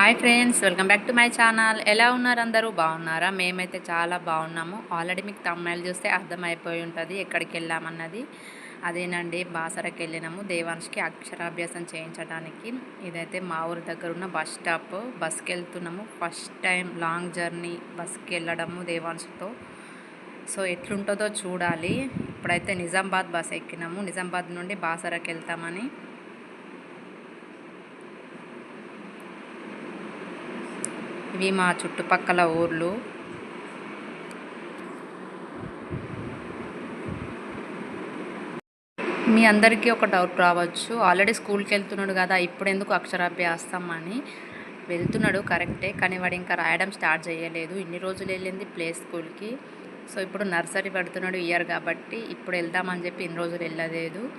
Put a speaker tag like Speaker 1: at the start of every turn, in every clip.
Speaker 1: Hi friends welcome back to my channel. ఎలా ఉన్నారు అందరూ? బాగున్నారా? మేమైతే చాలా బాగున్నాము. ఆల్రెడీ మీకు తమ్మాయిలు చూస్తే అర్థమైపోయి ఉంటుంది ఎక్కడికి వెళ్ళామన్నది అదేనండి బాసరకి వెళ్ళినాము. దేవాంశ్కి అక్షరాభ్యాసం చేయించడానికి. ఇదైతే మా ఊరి దగ్గర ఉన్న బస్ స్టాప్. బస్కి వెళ్తున్నాము. ఫస్ట్ టైం లాంగ్ జర్నీ బస్కి వెళ్ళడము దేవాంశ్తో సో ఎట్లుంటుందో చూడాలి. ఇప్పుడైతే నిజామాబాద్ బస్ ఎక్కినాము. నిజామాబాద్ నుండి బాసరకి వెళ్తామని. ఇవి మా చుట్టుపక్కల ఊర్లు. మీ అందరికీ ఒక డౌట్ రావచ్చు. ఆల్రెడీ స్కూల్కి వెళ్తున్నాడు కదా ఇప్పుడు ఎందుకు అక్షరాభ్యాసం అని. వెళ్తున్నాడు కరెక్టే కానీ వాడు ఇంకా రాయడం స్టార్ట్ చేయలేదు. ఇన్ని రోజులు వెళ్ళింది ప్లే స్కూల్కి. సో ఇప్పుడు నర్సరీ పెడుతున్నాడు ఇయర్ కాబట్టి ఇప్పుడు వెళ్దామని చెప్పి ఇన్ని రోజులు వెళ్ళలేదు.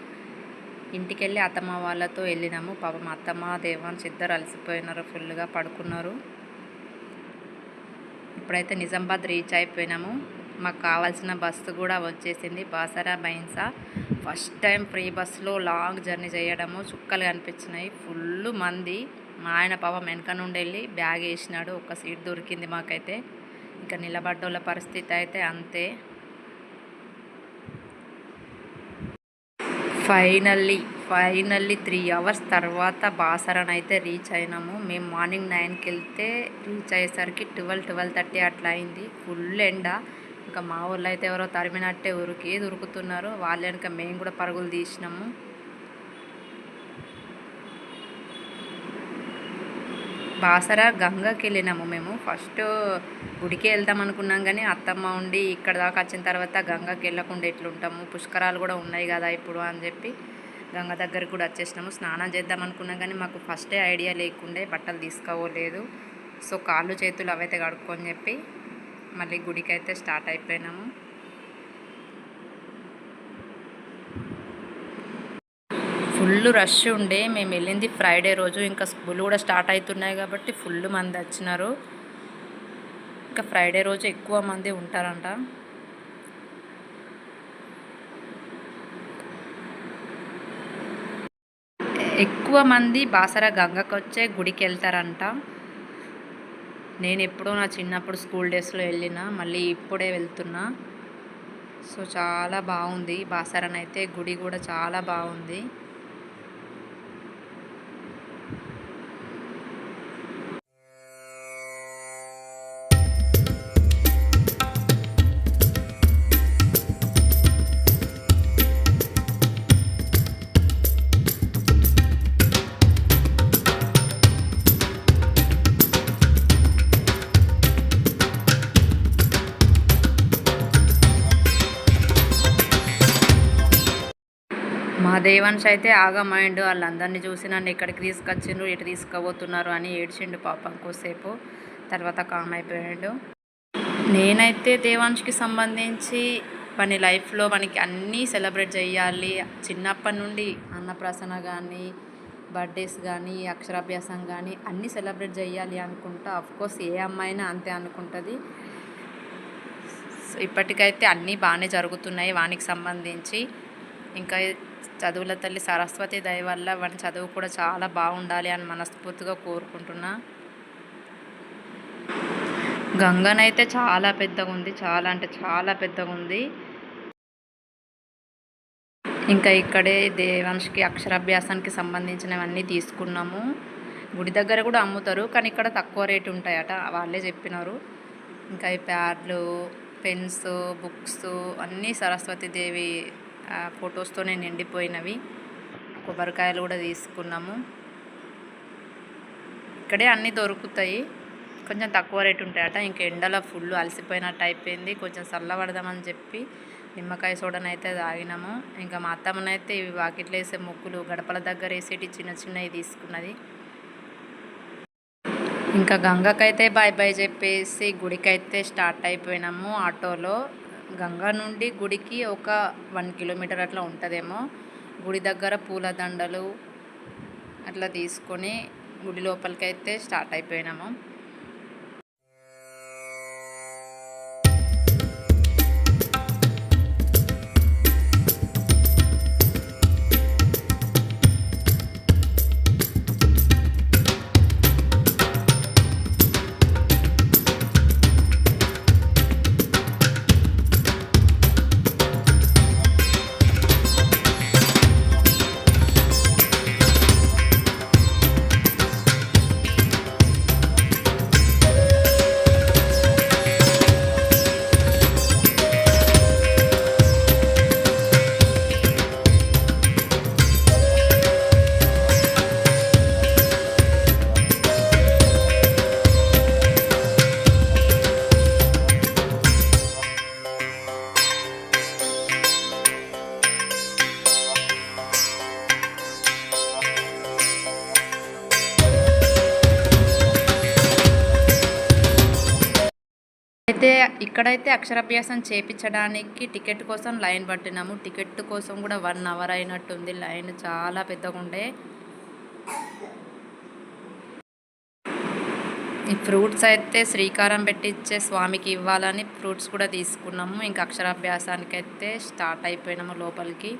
Speaker 1: ఇంటికి వెళ్ళి అత్తమ్మ వాళ్ళతో వెళ్ళినాము. పాపం అత్తమ్మ దేవాన్స్ ఇద్దరు అలసిపోయినారు ఫుల్గా పడుకున్నారు. ఇప్పుడైతే నిజామాబాద్ రీచ్ అయిపోయినాము. మాకు కావాల్సిన బస్సు కూడా వచ్చేసింది. Basara Bhainsa first time free బస్సులో లాంగ్ జర్నీ చేయడము. చుక్కలు కనిపించినాయి. ఫుల్ మంది. మా ఆయన పాపం వెనక నుండి వెళ్ళి బ్యాగ్ వేసినాడు. ఒక సీట్ దొరికింది మాకైతే. ఇంకా నిలబడ్డోళ్ళ పరిస్థితి అయితే అంతే. ఫైనల్లీ ఫైనల్లీ త్రీ అవర్స్ తర్వాత బాసరన్ అయితే రీచ్ అయినాము. మేము మార్నింగ్ నైన్కి వెళ్తే రీచ్ అయ్యేసరికి ట్వెల్వ్ ట్వెల్వ్ థర్టీ అట్లా అయింది. ఫుల్ ఎండ. ఇంకా మా ఊళ్ళో అయితే ఎవరో తరిమినట్టే ఉరికి దొరుకుతున్నారు. వాళ్ళ వెనక మేము కూడా పరుగులు తీసినాము. బాసర గంగకి వెళ్ళినాము మేము. ఫస్ట్ గుడికి వెళ్దాం అనుకున్నాం కానీ అత్తమ్మ ఉండి ఇక్కడ దాకా వచ్చిన తర్వాత గంగకి వెళ్ళకుండా ఎట్లుంటాము? పుష్కరాలు కూడా ఉన్నాయి కదా ఇప్పుడు అని చెప్పి గంగ దగ్గర కూడా వచ్చేసినాము. స్నానం చేద్దాం అనుకున్నాం కానీ మాకు ఫస్టే ఐడియా లేకుండే బట్టలు తీసుకోవలేదు సో కాళ్ళు చేతులు అవైతే కడుక్కొని చెప్పి మళ్ళీ గుడికి అయితే స్టార్ట్ అయిపోయినాము. ఫుల్ రష్ ఉండే. మేము వెళ్ళింది ఫ్రైడే రోజు. ఇంకా స్కూల్ కూడా స్టార్ట్ అవుతున్నాయి కాబట్టి ఫుల్ మంది వచ్చినారు. ఇంకా ఫ్రైడే రోజు ఎక్కువ మంది ఉంటారంట. ఎక్కువ మంది బాసర గంగకు వచ్చే గుడికి వెళ్తారంట నేను ఎప్పుడో నా చిన్నప్పుడు స్కూల్ డేస్లో వెళ్ళిన మళ్ళీ ఇప్పుడే వెళ్తున్నా. సో చాలా బాగుంది బాసరనైతే గుడి కూడా చాలా బాగుంది మా అయితే ఆగమైండు వాళ్ళందరినీ చూసి నన్ను ఇక్కడికి తీసుకొచ్చిండ్రు ఇటు తీసుకుపోతున్నారు అని ఏడ్చిండు పాపం కోసేపు తర్వాత కామ్ అయిపోయాడు. నేనైతే దేవాంశ్కి సంబంధించి మన లైఫ్లో మనకి అన్నీ సెలబ్రేట్ చేయాలి. చిన్నప్పటి నుండి అన్నప్రాసన కానీ బర్త్డేస్ కానీ అక్షరాభ్యాసం కానీ అన్నీ సెలబ్రేట్ చేయాలి అనుకుంటా. కోర్స్ ఏ అమ్మాయినా అంతే అనుకుంటుంది. ఇప్పటికైతే అన్నీ బాగానే జరుగుతున్నాయి వానికి సంబంధించి. ఇంకా చదువుల తల్లి సరస్వతి దయ వల్ల వాడి చదువు కూడా చాలా బాగుండాలి అని మనస్ఫూర్తిగా కోరుకుంటున్నా. గంగనైతే చాలా పెద్దగా ఉంది చాలా అంటే చాలా పెద్దగా ఉంది ఇంకా ఇక్కడే దేవాంశ్కి అక్షరాభ్యాసానికి సంబంధించినవన్నీ తీసుకున్నాము. గుడి దగ్గర కూడా అమ్ముతారు కానీ ఇక్కడ తక్కువ రేటు ఉంటాయట వాళ్ళే చెప్పినారు. ఇంకా ఈ ప్యాడ్లు పెన్స్ బుక్స్ అన్నీ సరస్వతీదేవి ఫొటోస్తోనే నిండిపోయినవి. కొబ్బరికాయలు కూడా తీసుకున్నాము. ఇక్కడే అన్నీ దొరుకుతాయి. కొంచెం తక్కువ రేటు ఉంటాయట. ఇంకా ఎండలో ఫుల్ అలసిపోయినట్టు అయిపోయింది. కొంచెం చల్లబడదామని చెప్పి నిమ్మకాయ సోడనైతే అయితే తాగినాము. ఇంకా మా అత్తమ్మనైతే ఇవి వాకిట్లో వేసే ముగ్గులు గడపల దగ్గర వేసేటి చిన్న చిన్నవి తీసుకున్నది. ఇంకా గంగకైతే బాయ్ బాయ్ చెప్పేసి గుడికైతే స్టార్ట్ అయిపోయినాము ఆటోలో. గంగా నుండి గుడికి ఒక వన్ కిలోమీటర్ అట్లా ఉంటుందేమో. గుడి దగ్గర పూలదండలు అట్లా తీసుకొని గుడి లోపలికి అయితే స్టార్ట్ అయిపోయినాము. అయితే ఇక్కడైతే అక్షరాభ్యాసం చేపించడానికి టికెట్ కోసం లైన్ పట్టినాము. టికెట్ కోసం కూడా వన్ అవర్ అయినట్టుంది. లైన్ చాలా పెద్దగా ఉండే ఈ ఫ్రూట్స్ అయితే శ్రీకారం పెట్టించే స్వామికి ఇవ్వాలని ఫ్రూట్స్ కూడా తీసుకున్నాము. ఇంకా అక్షరాభ్యాసానికి అయితే స్టార్ట్ అయిపోయినాము లోపలికి.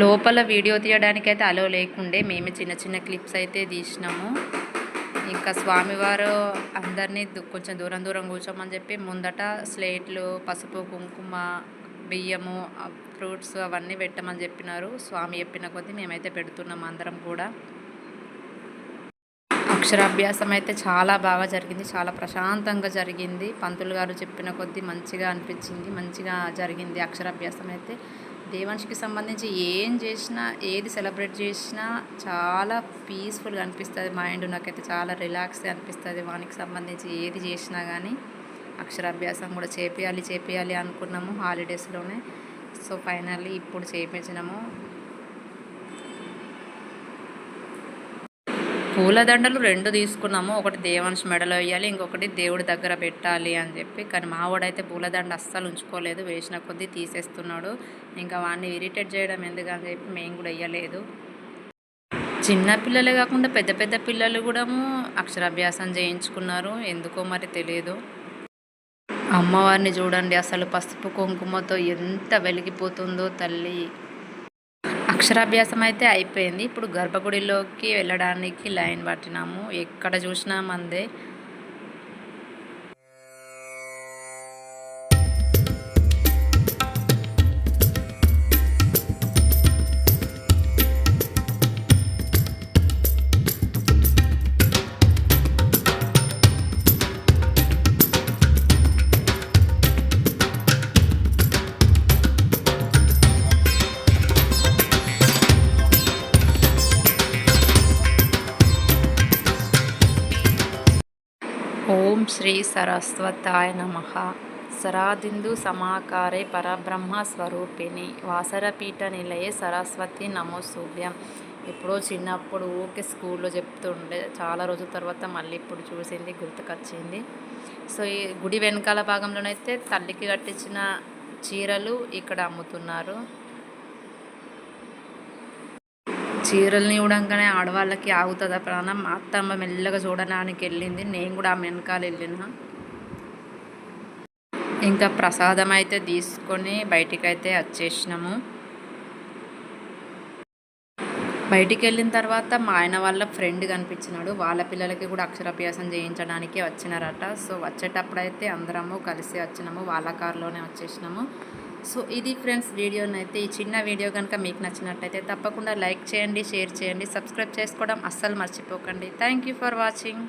Speaker 1: లోపల వీడియో తీయడానికి అయితే అలో లేకుండే మేమే చిన్న చిన్న క్లిప్స్ అయితే తీసినాము. ఇంకా స్వామివారు అందరినీ కొంచెం దూరం దూరం కూర్చోమని చెప్పి ముందట స్లేట్లు పసుపు కుంకుమ బియ్యము ఫ్రూట్స్ అవన్నీ పెట్టమని చెప్పినారు. స్వామి చెప్పిన కొద్దీ మేమైతే పెడుతున్నాం అందరం కూడా. అక్షరాభ్యాసం అయితే చాలా బాగా జరిగింది చాలా ప్రశాంతంగా జరిగింది. పంతులు గారు చెప్పిన కొద్దీ మంచిగా అనిపించింది మంచిగా జరిగింది అక్షరాభ్యాసం అయితే. దేవాంశకి సంబంధించి ఏం చేసినా ఏది సెలబ్రేట్ చేసినా చాలా పీస్ఫుల్గా అనిపిస్తుంది మైండ్. నాకైతే చాలా రిలాక్స్గా అనిపిస్తుంది వానికి సంబంధించి ఏది చేసినా కానీ అక్షరాభ్యాసం కూడా చేపియాలి చేపియాలి అనుకున్నాము హాలిడేస్లోనే. సో ఫైనల్లీ ఇప్పుడు చేయించినాము పూలదండలు రెండు తీసుకున్నాము. ఒకటి దేవాంశ మెడలో వేయాలి ఇంకొకటి దేవుడి దగ్గర పెట్టాలి అని చెప్పి. కానీ మావాడైతే పూలదండ అస్సలు ఉంచుకోలేదు. వేసిన కొద్దీ తీసేస్తున్నాడు. ఇంకా వాడిని ఇరిటేట్ చేయడం ఎందుకని చెప్పి మేము కూడా వేయలేదు. చిన్న పిల్లలే కాకుండా పెద్ద పెద్ద పిల్లలు కూడా అక్షరాభ్యాసం చేయించుకున్నారు. ఎందుకో మరి తెలియదు అమ్మవారిని చూడండి అసలు పసుపు కుంకుమతో ఎంత వెలిగిపోతుందో తల్లి. అక్షరాభ్యాసం అయితే అయిపోయింది. ఇప్పుడు గర్భగుడిలోకి వెళ్ళడానికి లైన్ పట్టినాము. ఎక్కడ చూసినా మందే. శ్రీ సరస్వతాయ నమ. సరాదిందు సమాకారే పరబ్రహ్మ స్వరూపిణి. వాసరపీఠ నిలయే సరస్వతి నమోసూభ్యం ఎప్పుడో చిన్నప్పుడు ఊకే స్కూల్లో చెప్తుండే. చాలా రోజుల తర్వాత మళ్ళీ ఇప్పుడు చూసింది గుర్తుకొచ్చింది. సో ఈ గుడి వెనకాల భాగంలోనైతే తల్లికి కట్టించిన చీరలు ఇక్కడ అమ్ముతున్నారు. చీరల్ని ఇవ్వడంగానే ఆడవాళ్ళకి ఆగుతుందా ప్రాణం? మా అత్తమ్మ మెల్లగా చూడడానికి వెళ్ళింది. నేను కూడా ఆమె వెనకాల వెళ్ళిన. ఇంకా ప్రసాదం అయితే తీసుకొని బయటికి అయితే వచ్చేసినాము. బయటికి వెళ్ళిన తర్వాత మా ఆయన వాళ్ళ ఫ్రెండ్ కనిపించినాడు. వాళ్ళ పిల్లలకి కూడా అక్షరాభ్యాసం చేయించడానికి వచ్చినారట. సో వచ్చేటప్పుడు అయితే అందరము కలిసి వచ్చినాము. వాళ్ళ కారులోనే వచ్చేసినాము. సో ఇది ఫ్రెండ్స్ వీడియోనైతే ఈ చిన్న వీడియో కనుక మీకు నచ్చినట్టయితే తప్పకుండా లైక్ చేయండి షేర్ చేయండి సబ్స్క్రైబ్ చేసుకోవడం అస్సలు మర్చిపోకండి. Thank you for watching